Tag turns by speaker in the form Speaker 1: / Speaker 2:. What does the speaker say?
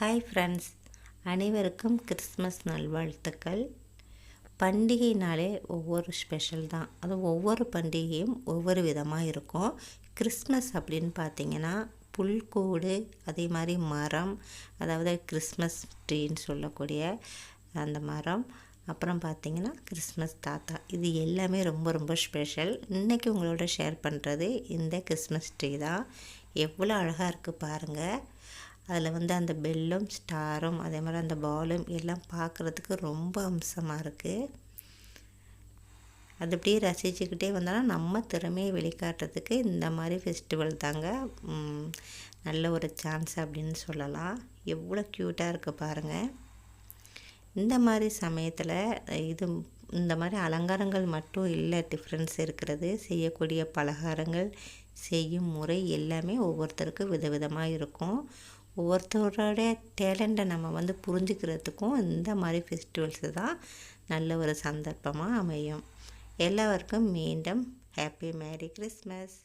Speaker 1: Hi friends அனைவருக்கும் Christmas நல்வாழ்த்துக்கள். பண்டிகைனாலே ஒவ்வொரு ஸ்பெஷல் தான். அது ஒவ்வொரு பண்டிகையும் ஒவ்வொரு விதமாக இருக்கும். கிறிஸ்மஸ் அப்படின்னு பார்த்தீங்கன்னா புல்கூடு அதே மாதிரி மரம் அதாவது கிறிஸ்மஸ் ட்ரீன்னு சொல்லக்கூடிய அந்த மரம் அப்புறம் பார்த்தீங்கன்னா கிறிஸ்மஸ் தாத்தா. இது எல்லாமே ரொம்ப ரொம்ப ஸ்பெஷல் இன்றைக்கி உங்களோட ஷேர் பண்ணுறது இந்த கிறிஸ்மஸ் ட்ரீ தான். எவ்வளோ அழகாக இருக்குது பாருங்கள் அதில் வந்து அந்த பெல்லும் ஸ்டாரும் அதே மாதிரி அந்த பாலும் எல்லாம் பார்க்குறதுக்கு ரொம்ப அம்சமாக இருக்குது அது அப்படியே ரசிச்சுக்கிட்டே வந்தாலும் நம்ம திறமையை வெளிக்காட்டுறதுக்கு இந்த மாதிரி ஃபெஸ்டிவல் தாங்க நல்ல ஒரு சான்ஸ் அப்படின்னு சொல்லலாம். எவ்வளோ க்யூட்டாக இருக்குது பாருங்கள் இந்த மாதிரி சமயத்தில் இது இந்த மாதிரி அலங்காரங்கள் மட்டும் இல்லை டிஃப்ரென்ஸ் இருக்கிறது. செய்யக்கூடிய பலகாரங்கள் செய்யும் முறை எல்லாமே ஒவ்வொருத்தருக்கும் விதவிதமாக இருக்கும். ஒவ்வொருத்தரோடைய டேலண்ட்டை நம்ம வந்து புரிஞ்சுக்கிறதுக்கும் இந்த மாதிரி ஃபெஸ்டிவல்ஸு தான் நல்ல ஒரு சந்தர்ப்பமாக அமையும். எல்லாருக்கும் மீண்டும் ஹாப்பி மேரி கிறிஸ்மஸ்